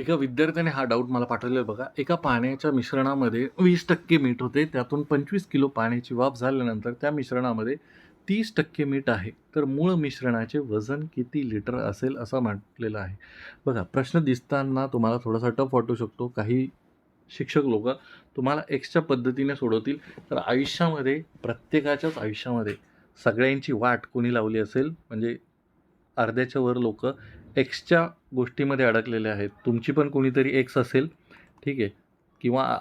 एका विद्यार्थ्याने हा डाऊट मला पाठवलेला बघा. एका पाण्याच्या मिश्रणामध्ये वीस टक्के मीठ होते. त्यातून पंचवीस किलो पाण्याची वाफ झाल्यानंतर त्या मिश्रणामध्ये तीस टक्के मीठ आहे. तर मूळ मिश्रणाचे वजन किती लिटर असेल असं म्हटलेलं आहे. बघा प्रश्न दिसताना तुम्हाला थोडासा टफ वाटू शकतो. काही शिक्षक लोक तुम्हाला एक्सच्या पद्धतीने सोडवतील. तर आयुष्यामध्ये प्रत्येकाच्याच आयुष्यामध्ये सगळ्यांची वाट कोणी लावली असेल? म्हणजे अर्ध्याच्या वर लोक एक्सच्या गोष्टीमध्ये अडकलेले आहेत. तुमची पण कोणीतरी एक्स असेल ठीक आहे किंवा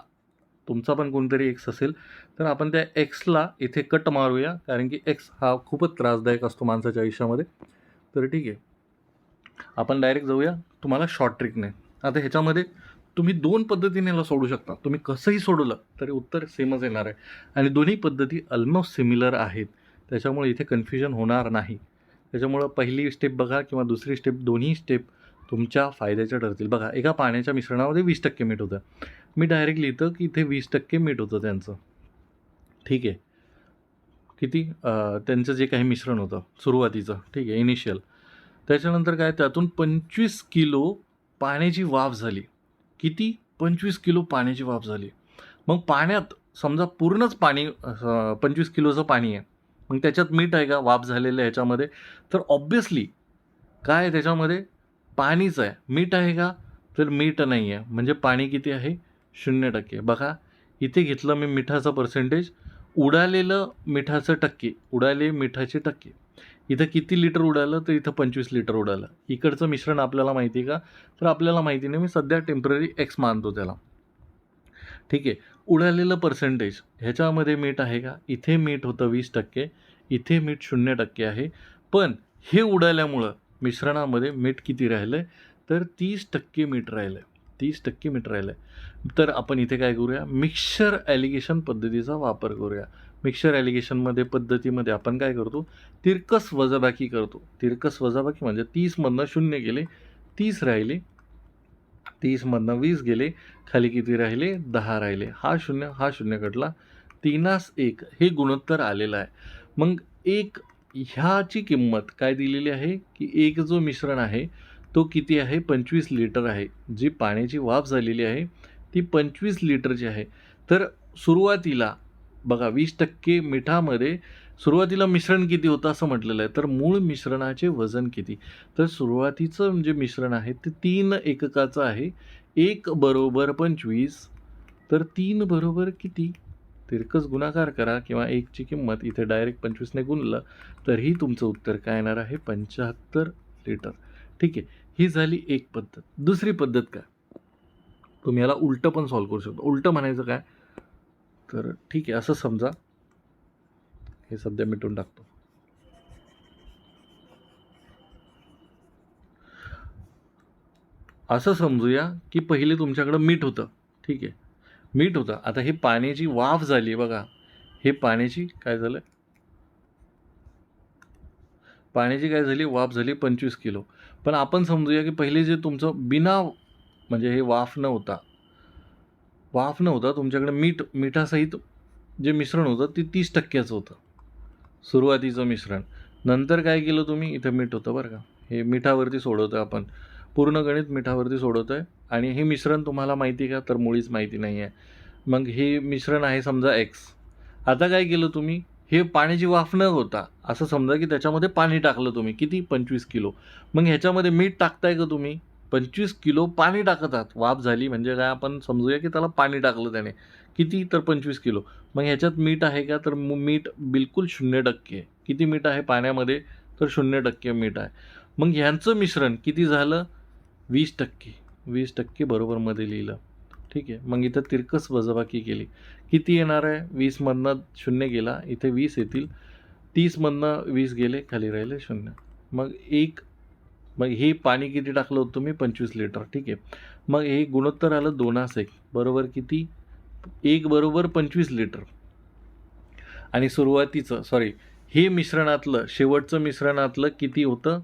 तुमचा पण कोणीतरी एक्स असेल तर आपण त्या एक्सला इथे कट मारूया कारण की एक्स हा खूपच त्रासदायक असतो माणसाच्या आयुष्यामध्ये. तर ठीक आहे आपण डायरेक्ट जाऊया तुम्हाला शॉर्ट ट्रिकने आता ह्याच्यामध्ये तुम्ही दोन पद्धतीने याला सोडू शकता. तुम्ही कसंही सोडवलं तरी उत्तर सेमच येणार आहे. आणि दोन्ही पद्धती ऑलमोस्ट सिमिलर आहेत. त्याच्यामुळे इथे कन्फ्युजन होणार नाही. त्याच्यामुळं पहिली स्टेप बघा किंवा दुसरी स्टेप दोन्ही स्टेप तुमच्या फायद्याच्या ठरतील. बघा एका पाण्याच्या मिश्रणामध्ये वीस टक्के मीठ होतं. मी डायरेक्ट लिहितं की इथे वीस टक्के मीठ होतं त्यांचं. ठीक आहे. किती? त्यांचं जे काही मिश्रण होतं सुरुवातीचं. ठीक आहे इनिशियल त्याच्यानंतर काय? त्यातून पंचवीस किलो पाण्याची वाफ झाली. किती? पंचवीस किलो पाण्याची वाफ झाली. मग पाण्यात समजा पूर्णच पाणी पंचवीस किलोचं पाणी आहे. मग त्याच्यात मीठ आहे का? वाफ झालेलं आहे ह्याच्यामध्ये. तर ऑब्विसली काय आहे त्याच्यामध्ये? पाणीच आहे. मीठ आहे का? तर मीठ नाही आहे म्हणजे पाणी किती आहे? शून्य टक्के. बघा इथे घेतलं मी मिठाचं पर्सेंटेज उडालेलं मिठाचं टक्के. उडाले मिठाचे टक्के. इथं किती लिटर उडालं? तर इथं पंचवीस लिटर उडालं. इकडचं मिश्रण आपल्याला माहिती आहे का? तर आपल्याला माहिती नाही. मी सध्या टेंपररी एक्स मानतो त्याला. ठीक आहे. उडालेलं पर्सेंटेज ह्याच्यामध्ये मीठ आहे का? इथे मीठ होतं वीस टक्के इथे मीठ शून्य टक्के आहे. पण हे उडाल्यामुळं मिश्रणामध्ये मीठ किती राहिलं आहे तर तीस टक्के मीठ राहिलं आहे तीस टक्के मीठ राहिलं आहे तर आपण इथे काय करूया? मिक्सर ॲलिगेशन पद्धतीचा वापर करूया. मिक्सर ॲलिगेशनमध्ये पद्धतीमध्ये आपण काय करतो? तिरकस वजाबाकी करतो. तिरकस वजाबाकी म्हणजे तीसमधनं शून्य गेले तीस राहिले तीसमधनं वीस गेले खाली किती राहिले? दहा राहिले. हा शून्य हा शून्य कटला. तीनास एक हे गुणोत्तर आलेलं आहे. मग एक ह्याची किंमत काय दिलेली आहे? की एक जो मिश्रण आहे तो किती आहे? पंचवीस लिटर आहे. जी पाण्याची वाफ झालेली आहे ती पंचवीस लिटरची आहे. तर सुरुवातीला बघा वीस टक्के मिठामध्ये सुरुवातीला मिश्रण किती होतं असं म्हटलेलं आहे. तर मूळ मिश्रणाचे वजन किती? तर सुरुवातीचं जे मिश्रण आहे ते तीन एककाचं आहे. एक बरोबर पंचवीस. तर तीन बरोबर किती? तिरकस गुणाकार करा किंवा एकची किंमत इथे डायरेक्ट पंचवीसने गुणलं तरीही तुमचं उत्तर काय येणार आहे? पंच्याहत्तर लिटर ठीक आहे. ही झाली एक पद्धत. दुसरी पद्धत काय? तुम्ही याला उलटं पण सॉल्व करू शकता. उलटं म्हणायचं काय? तर ठीक आहे. असं समजा. हे सध्या मिटून टाकतो. असं समजूया की पहिले तुमच्याकडं मीठ होतं. ठीक आहे. मीठ होतं. आता हे पाण्याची वाफ झाली बघा. हे पाण्याची काय झालं? पाण्याची काय झाली? वाफ झाली पंचवीस किलो. पण आपण समजूया की पहिले जे तुमचं बिना म्हणजे हे वाफ न होता वाफ न होता तुमच्याकडे मीठ मिठासहित जे मिश्रण होतं ते तीस टक्क्याचं होतं. सुरुवातीचं मिश्रण. नंतर काय केलं तुम्ही? इथं मीठ होतं बरं का. हे मिठावरती सोडवतो आहे आपण. पूर्ण गणित मिठावरती सोडवतो आहे आणि हे मिश्रण तुम्हाला माहिती का? तर मुळीच माहिती नाही आहे मग हे मिश्रण आहे समजा एक्स आता काय केलं तुम्ही? हे पाण्याची वाफ न होता असं समजा की त्याच्यामध्ये पाणी टाकलं तुम्ही. किती? पंचवीस किलो. मग ह्याच्यामध्ये मीठ टाकताय का तुम्ही? पंचवीस किलो पाणी टाकतात. वाफ झाली म्हणजे काय आपण समजूया की त्याला पाणी टाकलं त्याने. किती तर पंचवीस किलो. मग ह्याच्यात मीठ आहे का? तर मीठ बिलकुल शून्य टक्के. किती मीठ आहे पाण्यामध्ये? तर शून्य टक्के मीठ आहे. मग ह्यांचं मिश्रण किती झालं? वीस टक्के. वीस टक्के बरोबरमध्ये लिहिलं. ठीक आहे. मग इथं तिरकस वजाबाकी केली. किती येणार आहे? वीसमधनं शून्य गेला. इथे वीस येतील. तीसमधनं वीस गेले. खाली राहिले शून्य. मग एक मग हे पाणी किती टाकलं होतं तुम्ही? पंचवीस लिटर. ठीक आहे. मग हे गुणोत्तर आलं दोनास एक. बरोबर किती? एक बरोबर पंचवीस लिटर. आणि सुरुवातीचं सॉरी हे मिश्रणातलं शेवटचं मिश्रणातलं किती होतं?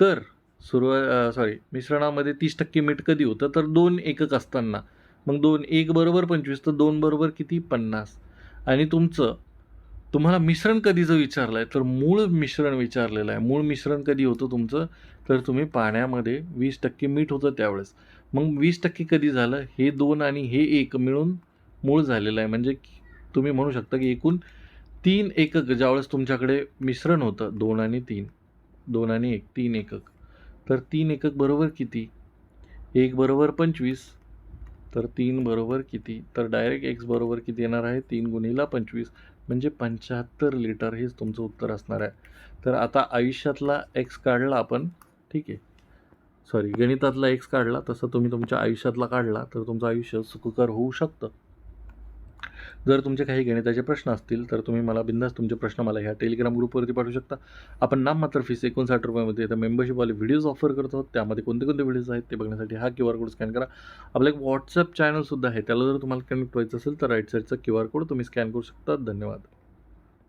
तर सुरुवा सॉरी मिश्रणामध्ये तीस टक्के मीठ कधी होतं? तर दोन एकक असताना. मग दोन एक बरोबर पंचवीस तर दोन बरोबर किती? पन्नास. आणि तुमचं तुम्हाला मिश्रण कधीचं विचारलं आहे तर मूळ मिश्रण विचारलेलं आहे. मूळ मिश्रण कधी होतं तुमचं? तर तुम्ही पाण्यामध्ये वीस टक्के मीठ होतं त्यावेळेस. मग वीस टक्के कधी झालं? हे दोन आणि हे एक मिळून मूळ झालेलं आहे. म्हणजे तुम्ही म्हणू शकता की एकूण तीन एकक ज्यावेळेस तुमच्याकडे मिश्रण होतं दोन आणि तीन दोन आणि एक तीन एकक. तर तीन एकक बरोबर किती? एक बरोबर पंचवीस तर तीन बरोबर किती? तर डायरेक्ट एक्स बरोबर किती येणार आहे? तीन गुणीला पंचवीस. म्हणजे पंच्याहत्तर लिटर हेच तुमचं उत्तर असणार आहे. तर आता आयुष्यातला एक्स काढला आपण ठीक आहे. सॉरी गणितातला एक्स काढला तसं तुम्ही तुमच्या आयुष्यातला काढला तर तुमचं आयुष्य सुखकर होऊ शकतं. जर तुमचे काही गणिताचे प्रश्न असतील तर तुम्ही मला बिंदास तुमचे प्रश्न मला ह्या टेलिग्राम ग्रुपवरती पाठवू शकता. आपण नाम मात्र फीस एकोणसाठ रुपयामध्ये तर मेंबरशिपवाले व्हिडिओज ऑफर करतो आहोत. त्यामध्ये कोणते कोणते व्हिडिओज आहेत ते बघण्यासाठी हा क्यू आर कोड स्कॅन करा. आपलं एक व्हॉट्सअप चॅनलसुद्धा आहे. त्याला जर तुम्हाला कनेक्ट व्हायचं असेल तर राईट साईडचा क्यू आर कोड तुम्ही स्कॅन करू शकता. धन्यवाद.